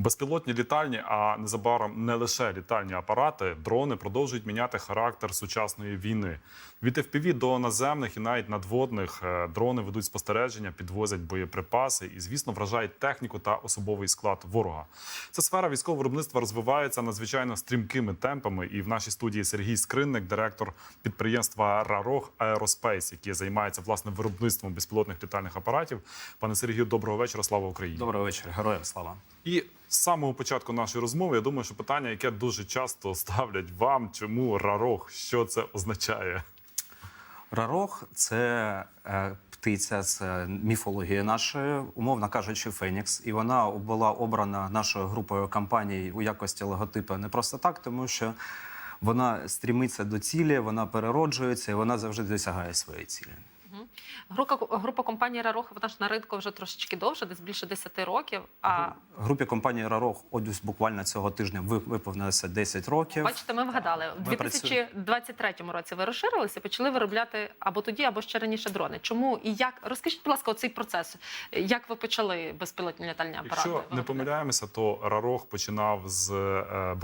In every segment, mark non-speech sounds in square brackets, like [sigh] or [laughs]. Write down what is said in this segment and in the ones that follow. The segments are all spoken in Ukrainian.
Безпілотні літальні, а незабаром не лише літальні апарати, дрони продовжують міняти характер сучасної війни. Від FPV до наземних і навіть надводних е, дрони ведуть спостереження, підвозять боєприпаси і, звісно, вражають техніку та особовий склад ворога. Ця сфера військового виробництва розвивається надзвичайно стрімкими темпами. І в нашій студії Сергій Скринник, директор підприємства Рарог Аероспейс, яке займається власне виробництвом безпілотних літальних апаратів. Пане Сергію, доброго вечора. Слава Україні! Доброго вечора, героям слава. І з самого початку нашої розмови я думаю, що питання, яке дуже часто [laughs] ставлять вам, чому рарог, що це означає? Рарог це е, птиця з міфології нашої, умовно кажучи, Фенікс. І вона була обрана нашою групою компаній у якості логотипу не просто так, тому що вона стрімиться до цілі, вона перероджується і вона завжди досягає своєї цілі. Група, група компанії Рарох, вона ж на ринку вже трошечки довше, десь більше 10 років. А Групі компанії Рарог ось буквально цього тижня ви- виповнилося 10 років. бачите, ми вгадали. У Ми 2023 році ви розширилися, почали виробляти або тоді, або ще раніше дрони. Чому і як? Розкажіть, будь ласка, оцей процес. Як ви почали безпілотні літальні апарати? Якщо не помиляємося, то рарог починав з е,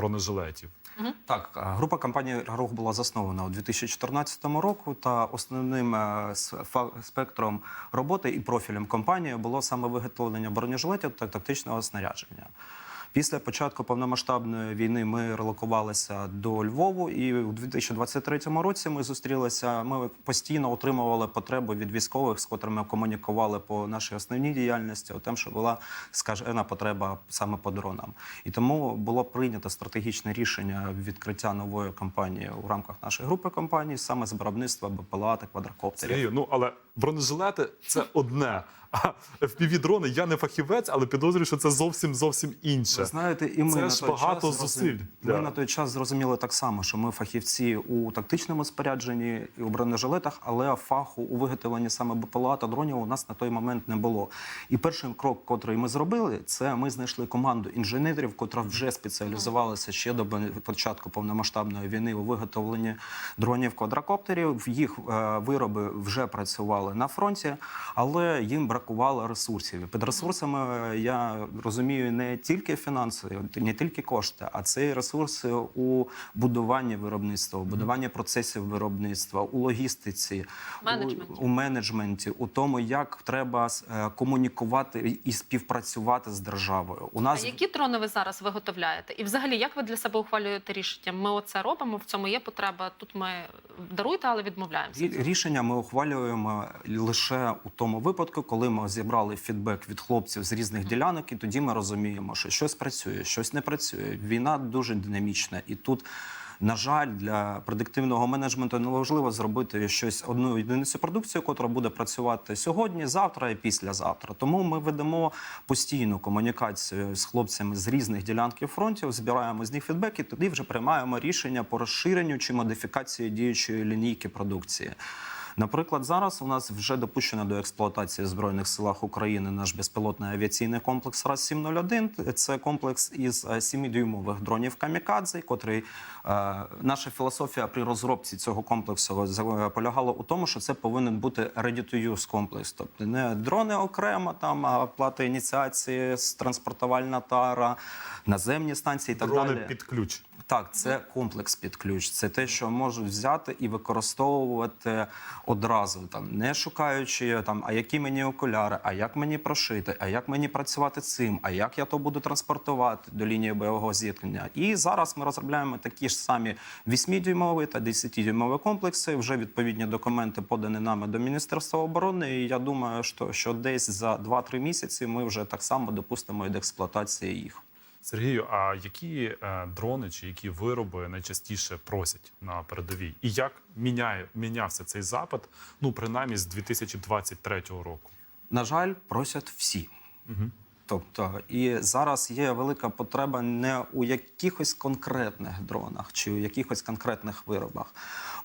Так, е, група компанії «Рух» була заснована у 2014 року, та основним е, спектром роботи і профілем компанії було саме виготовлення бронежилетів та тактичного снарядження. Після початку повномасштабної війни ми релокувалися до Львову, і у 2023 році ми зустрілися. Ми постійно отримували потребу від військових, з котрими комунікували по нашій основній діяльності, у тим, що була скажена потреба саме по дронам. І тому було прийнято стратегічне рішення відкриття нової компанії у рамках нашої групи компаній, саме з виробництва БПЛА та квадрокоптерів. Сергію, ну але бронежилети це одне. А fpv дрони я не фахівець, але підозрюю, що це зовсім зовсім інше. Ви знаєте, і ми Це на той багато час зусиль зрозум- для- Ми на той час зрозуміли так само, що ми фахівці у тактичному спорядженні і у бронежилетах, але фаху у виготовленні саме БПЛА та дронів у нас на той момент не було. І перший крок, котрий ми зробили, це ми знайшли команду інженерів, котра вже спеціалізувалася ще до початку повномасштабної війни у виготовленні дронів квадрокоптерів. Їх е, вироби вже працювали на фронті, але їм бракувало ресурсів. Під ресурсами е, я розумію не тільки фінанси, не тільки кошти, а це і ресурси у будуванні виробництва, у будуванні процесів виробництва, у логістиці, Менеджменті. у, у менеджменті, у тому, як треба е, комунікувати і співпрацювати з державою. У А нас які дрони ви зараз виготовляєте? І взагалі, як ви для себе ухвалюєте рішення? Ми оце робимо, в цьому є потреба. Тут ми даруйте, але відмовляємося. Рі- Рішення ми ухвалюємо лише у тому випадку, коли ми зібрали фідбек від хлопців з різних ділянок, і тоді ми розуміємо, що щось працює, щось не працює. Війна дуже динамічна, і тут. На жаль, для предиктивного менеджменту неможливо зробити щось одну єдиницю продукцію, яка буде працювати сьогодні, завтра і післязавтра. Тому ми ведемо постійну комунікацію з хлопцями з різних ділянків фронтів, збираємо з них фідбек і тоді вже приймаємо рішення по розширенню чи модифікації діючої лінійки продукції. Наприклад, зараз у нас вже допущено до експлуатації в збройних силах України наш безпілотний авіаційний комплекс РАС-701. Це комплекс із 7-дюймових дронів камікадзе, котрий е, наша філософія при розробці цього комплексу полягала у тому, що це повинен бути ready-to-use комплекс, тобто не дрони окремо, там а плата ініціації, транспортувальна тара, наземні станції і так Дрони далі. під ключ. Так, це комплекс під ключ. Це те, що можуть взяти і використовувати одразу, там не шукаючи там, а які мені окуляри, а як мені прошити, а як мені працювати цим, а як я то буду транспортувати до лінії бойового зіткнення. І зараз ми розробляємо такі ж самі 8-дюймові та 10-дюймові комплекси. Вже відповідні документи подані нами до Міністерства оборони. І я думаю, що, що десь за 2-3 місяці ми вже так само допустимо і до експлуатації їх. Сергію, а які е, дрони чи які вироби найчастіше просять на передовій? І як міняє мінявся цей запит? Ну принаймні з 2023 року. На жаль, просять всі. Тобто, і зараз є велика потреба не у якихось конкретних дронах чи у якихось конкретних виробах.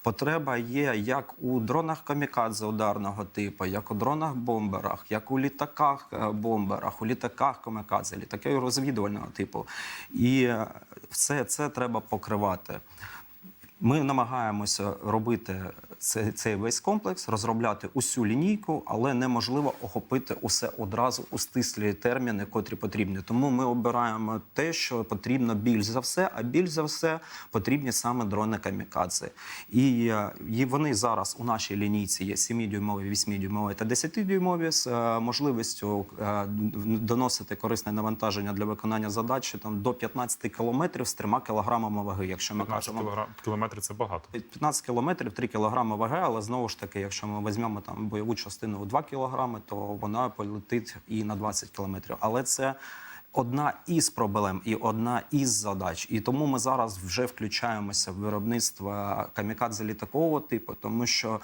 Потреба є як у дронах камікадзе ударного типу, як у дронах-бомберах, як у літаках е, бомберах, у літаках камікадзе, літаки розвідувального типу. І е, все це треба покривати. Ми намагаємося робити цей, цей весь комплекс, розробляти усю лінійку, але неможливо охопити усе одразу у стислі терміни, котрі потрібні. Тому ми обираємо те, що потрібно більш за все, а більш за все потрібні саме дрони камікадзе. І, е, і вони зараз у нашій лінійці є 7-дюймові, 8-дюймові та 10-дюймові з е, можливістю е, доносити корисне навантаження для виконання задачі там до 15 кілометрів з 3 кілограмами ваги. Якщо ми 15 кажемо кілограм- кілометрів це багато. 15 кілометрів 3 кілограми ваги, але знову ж таки, якщо ми візьмемо там бойову частину у 2 кілограми, то вона полетить і на 20 кілометрів. Але це одна із проблем і одна із задач. І тому ми зараз вже включаємося в виробництво камікадзе літакового типу, тому що.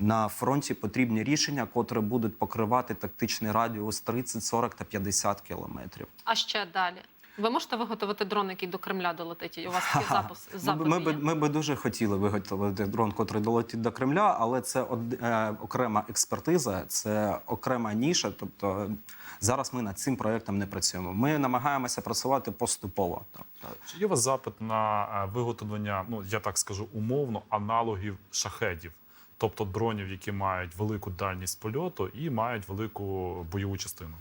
На фронті потрібні рішення, котрі будуть покривати тактичний радіус 30, 40 та 50 кілометрів. А ще далі. Ви можете виготовити дрон, який до Кремля долетить? І у вас такий запис Ми, запит ми, би, ми би дуже хотіли виготовити дрон, котрий долетить до Кремля, але це од, е, окрема експертиза, це окрема ніша. Тобто зараз ми над цим проєктом не працюємо. Ми намагаємося працювати поступово. Тобто, Чи є у вас запит на е, виготовлення, ну я так скажу, умовно, аналогів шахедів, тобто дронів, які мають велику дальність польоту і мають велику бойову частину?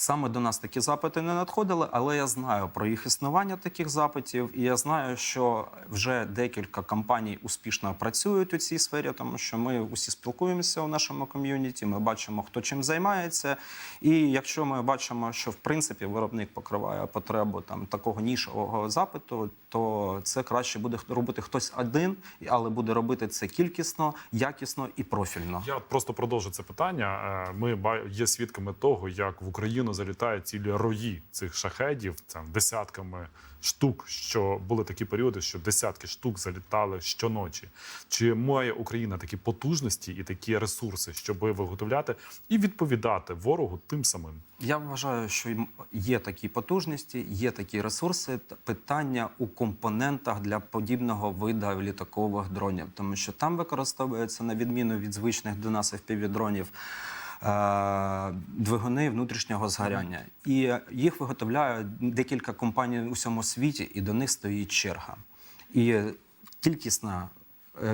Саме до нас такі запити не надходили, але я знаю про їх існування таких запитів, і я знаю, що вже декілька компаній успішно працюють у цій сфері, тому що ми усі спілкуємося у нашому ком'юніті. Ми бачимо, хто чим займається. І якщо ми бачимо, що в принципі виробник покриває потребу там такого нішового запиту, то це краще буде робити хтось один, але буде робити це кількісно, якісно і профільно. Я просто продовжу це питання. Е, Ми є свідками того, як в Україну залітають цілі рої цих шахедів, там десятками штук. Що були такі періоди, що десятки штук залітали щоночі. Чи має Україна такі потужності і такі ресурси, щоб виготовляти і відповідати ворогу тим самим? Я вважаю, що є такі потужності, є такі ресурси. Питання у компонентах для подібного виду літакових дронів, тому що там використовується на відміну від звичних до нас FPV-дронів, двигуни внутрішнього згоряння. І їх виготовляють декілька компаній у всьому світі, і до них стоїть черга. І кількісна Е,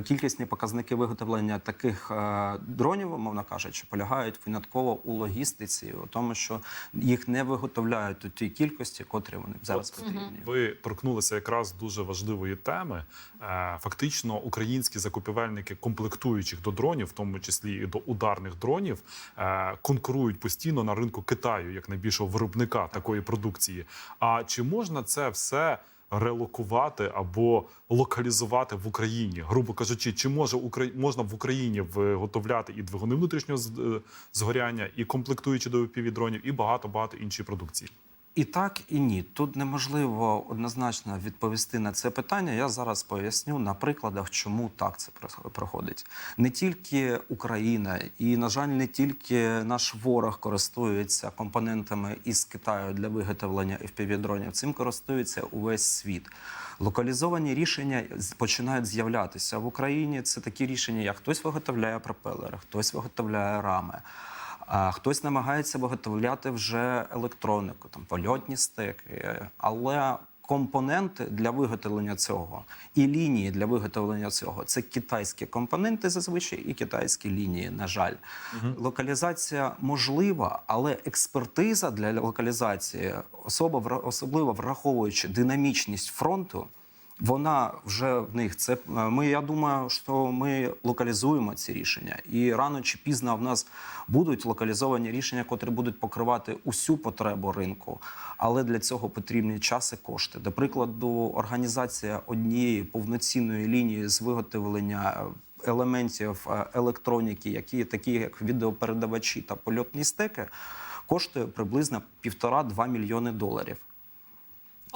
Кількісні показники виготовлення таких е, дронів, умовно кажучи, полягають винятково у логістиці, у тому, що їх не виготовляють у тій кількості, котрі вони зараз От, потрібні. Ви торкнулися якраз дуже важливої теми. Е, Фактично, українські закупівельники комплектуючих до дронів, в тому числі і до ударних дронів, е, конкурують постійно на ринку Китаю як найбільшого виробника такої продукції. А чи можна це все? Релокувати або локалізувати в Україні, грубо кажучи, чи може можна в Україні виготовляти і двигуни внутрішнього е, згоряння, і комплектуючі до дронів, і багато багато іншої продукції? І так, і ні. Тут неможливо однозначно відповісти на це питання. Я зараз поясню на прикладах, чому так це проходить. Не тільки Україна, і, на жаль, не тільки наш ворог користується компонентами із Китаю для виготовлення FPV-дронів. Цим користується увесь світ. Локалізовані рішення починають з'являтися в Україні. Це такі рішення, як хтось виготовляє пропелери, хтось виготовляє рами. А хтось намагається виготовляти вже електронику, там польотні стеки, але компоненти для виготовлення цього і лінії для виготовлення цього це китайські компоненти зазвичай і китайські лінії. На жаль, локалізація можлива, але експертиза для локалізації, особа особливо враховуючи динамічність фронту. Вона вже в них це ми. Я думаю, що ми локалізуємо ці рішення, і рано чи пізно в нас будуть локалізовані рішення, котрі будуть покривати усю потребу ринку. Але для цього потрібні час і кошти. До прикладу, організація однієї повноцінної лінії з виготовлення елементів е, електроніки, які такі як відеопередавачі та польотні стеки, коштує приблизно півтора-два мільйони доларів.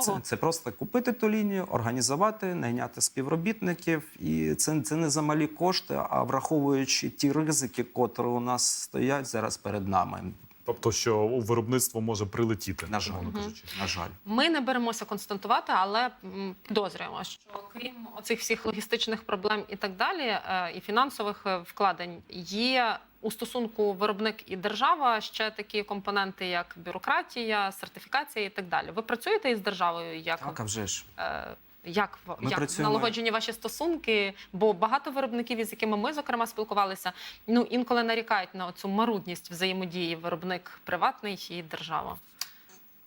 Це, це просто купити ту лінію, організувати, найняти співробітників, і це, це не за малі кошти, а враховуючи ті ризики, котрі у нас стоять зараз перед нами. Тобто, що у виробництво може прилетіти, На жаль. умовно кажучи. На жаль. Ми не беремося констатувати, але підозрюємо, що крім оцих всіх логістичних проблем і так далі, е, і фінансових е, вкладень, є у стосунку виробник і держава ще такі компоненти, як бюрократія, сертифікація і так далі. Ви працюєте із державою як Так, а вже ж. е, Як, Ми як працюємо- налагоджені ваші стосунки? Бо багато виробників, із якими ми зокрема спілкувалися, ну інколи нарікають на цю марудність взаємодії виробник приватний і держава.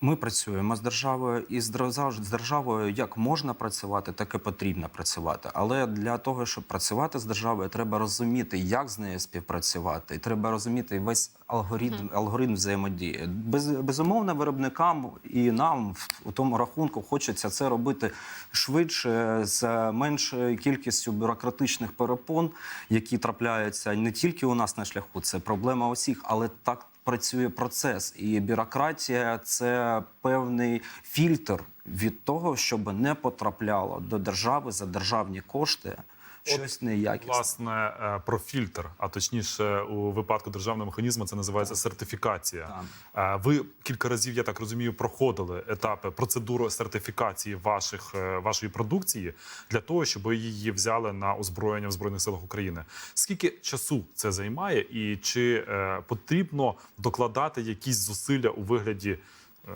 Ми працюємо з державою і з держав- державою як можна працювати, так і потрібно працювати. Але для того, щоб працювати з державою, треба розуміти, як з нею співпрацювати. І треба розуміти весь алгоритм, алгоритм взаємодії. Без, безумовно, виробникам і нам в- у тому рахунку хочеться це робити швидше з меншою кількістю бюрократичних перепон, які трапляються не тільки у нас на шляху. Це проблема усіх, але так працює процес, і бюрократія це певний фільтр від того, щоб не потрапляло до держави за державні кошти щось неякісне. Власне, е, про фільтр, а точніше, у випадку державного механізму це називається сертифікація. Е, Ви кілька разів, я так розумію, проходили етапи процедуру сертифікації ваших е, вашої продукції для того, щоб її взяли на озброєння в збройних силах України. Скільки часу це займає, і чи потрібно докладати якісь зусилля у вигляді? Е,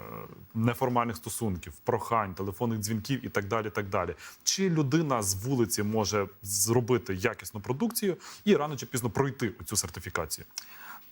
Неформальних стосунків, прохань, телефонних дзвінків і так далі. так далі. Чи людина з вулиці може зробити якісну продукцію і рано чи пізно пройти цю сертифікацію?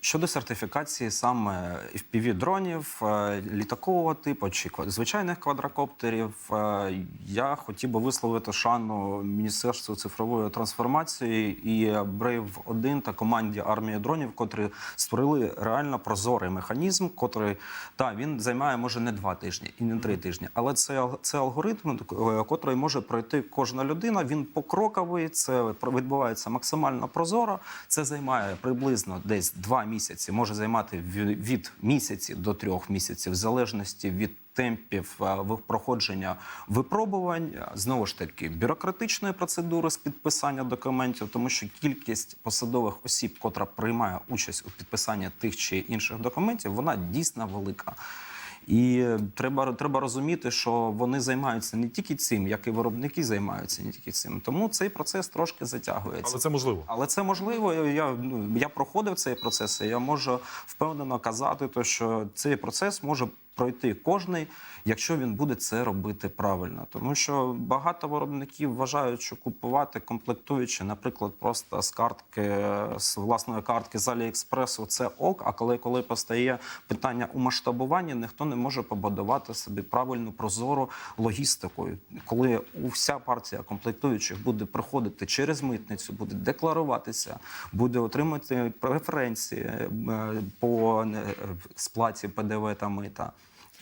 Щодо сертифікації саме fpv дронів е, літакового типу чи звичайних квадрокоптерів, е, я хотів би висловити шану Міністерству цифрової трансформації і Brave 1 та команді армії дронів, котрі створили реально прозорий механізм, котрий та він займає може не два тижні і не три тижні, але це це алгоритм, е, котрий може пройти кожна людина. Він покроковий, це відбувається максимально прозоро. Це займає приблизно десь два місяці, може займати ві- від місяці до трьох місяців, в залежності від. Темпів е, проходження випробувань знову ж таки бюрократичної процедури з підписання документів, тому що кількість посадових осіб, котра приймає участь у підписанні тих чи інших документів, вона дійсно велика. І треба, треба розуміти, що вони займаються не тільки цим, як і виробники займаються не тільки цим. Тому цей процес трошки затягується. Але це можливо. Але це можливо. Я, ну, я проходив цей процес, і я можу впевнено казати, то, що цей процес може пройти кожний, якщо він буде це робити правильно. Тому що багато виробників вважають, що купувати комплектуючі, наприклад, просто з картки з власної картки з Аліекспресу, це ок. А коли, коли постає питання у масштабуванні, ніхто не може побудувати собі правильну прозору логістику. Коли вся партія комплектуючих буде приходити через митницю, буде декларуватися, буде отримати преференції е, по е, сплаті ПДВ та мита.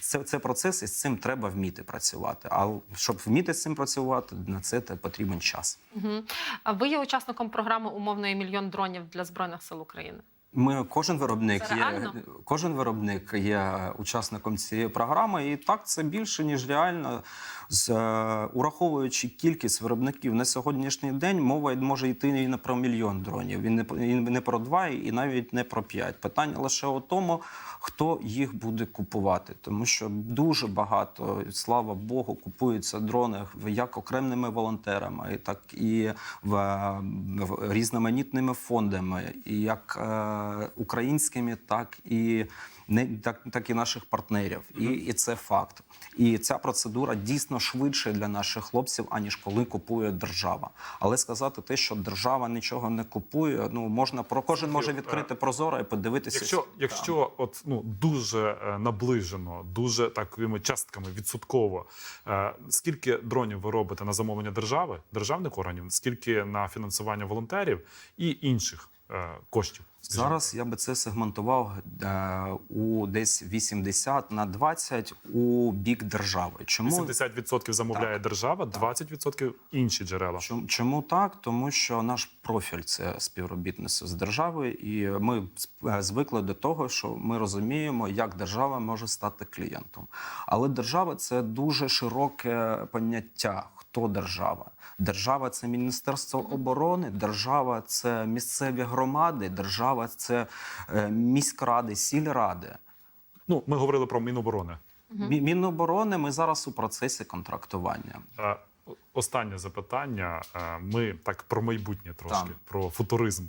Це, це процес, і з цим треба вміти працювати. А щоб вміти з цим працювати, на це потрібен час. Угу. А ви є учасником програми умовної мільйон дронів для збройних сил України. Ми кожен виробник Це є кожен виробник є учасником цієї програми, і так це більше ніж реально. З е, ураховуючи кількість виробників на сьогоднішній день, мова може йти і не про мільйон дронів, і не і не про два, і навіть не про п'ять. Питання лише у тому, хто їх буде купувати, тому що дуже багато, слава Богу, купуються дрони як окремими волонтерами, так і в, в різноманітними фондами, і як е, українськими, так і не так, так і наших партнерів, і, і це факт. І ця процедура дійсно швидше для наших хлопців, аніж коли купує держава. Але сказати те, що держава нічого не купує, ну можна про кожен може відкрити прозоро і подивитися. Якщо, якщо от ну дуже е, наближено, дуже такими частками відсотково, е, скільки дронів ви робите на замовлення держави, державних органів, скільки на фінансування волонтерів і інших е, коштів? Скажімо Зараз я би це сегментував е, у десь 80 на 20 у бік держави. Чому 80% замовляє держава, 20% інші джерела. Чому, чому так? Тому що наш профіль це співробітництво з державою, і ми е, звикли до того, що ми розуміємо, як держава може стати клієнтом. Але держава це дуже широке поняття. Хто держава? Держава це Міністерство оборони, держава це місцеві громади, держава це е, міськради, сільради. Ну, ми говорили про Міноборони. Міноборони ми зараз у процесі контрактування. Останнє запитання. Е, Ми так про майбутнє трошки, Так. про футуризм.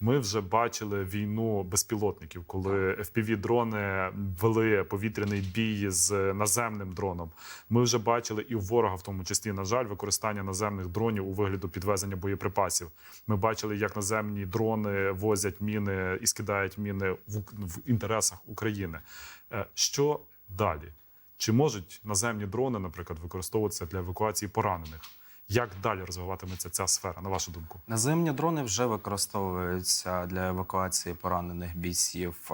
Ми вже бачили війну безпілотників, коли FPV-дрони вели повітряний бій з наземним дроном. Ми вже бачили і у ворога, в тому числі, на жаль, використання наземних дронів у вигляду підвезення боєприпасів. Ми бачили, як наземні дрони возять міни і скидають міни в, в інтересах України. Е, Що далі? Чи можуть наземні дрони, наприклад, використовуватися для евакуації поранених? Як далі розвиватиметься ця сфера, на вашу думку? Наземні дрони вже використовуються для евакуації поранених бійців.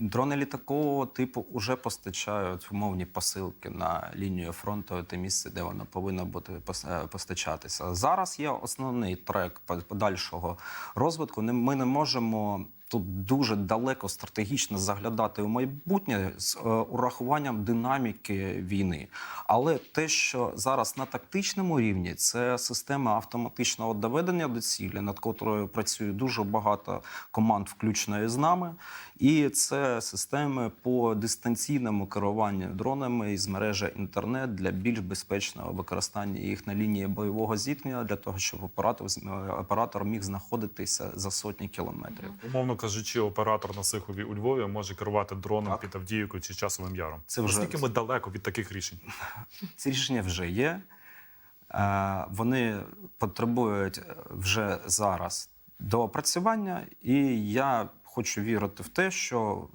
Дрони літакового типу вже постачають умовні посилки на лінію фронту, те місце, де воно повинно бути е, постачатися. Зараз є основний трек по- подальшого розвитку. Ми не можемо. Тут дуже далеко стратегічно заглядати у майбутнє з е, урахуванням динаміки війни. Але те, що зараз на тактичному рівні, це система автоматичного доведення до цілі, над котрою працює дуже багато команд, включно і з нами. І це системи по дистанційному керуванню дронами із мережі інтернет для більш безпечного використання їх на лінії бойового зіткнення, для того, щоб оператор, е, оператор міг знаходитися за сотні кілометрів. Умовно кажучи, оператор на Сихові у Львові може керувати дроном Так. під Авдіївкою чи часовим яром. Це вже- Наскільки ми далеко від таких рішень? [laughs] Ці рішення вже є. Е, Вони потребують е, вже зараз доопрацювання, і я хочу вірити в те, що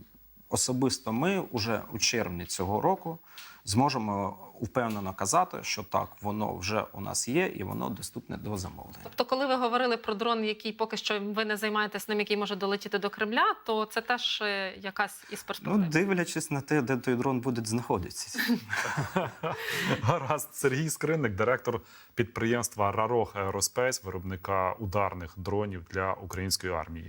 особисто ми вже у червні цього року зможемо впевнено казати, що так, воно вже у нас є і воно доступне до замовлення. Тобто, коли ви говорили про дрон, який поки що ви не займаєтесь ним, який може долетіти до Кремля, то це теж е, якась із Ну, дивлячись на те, де той дрон буде знаходитися. [laughs] Гаразд, Сергій Скринник, директор підприємства Рарох Aerospace, виробника ударних дронів для української армії.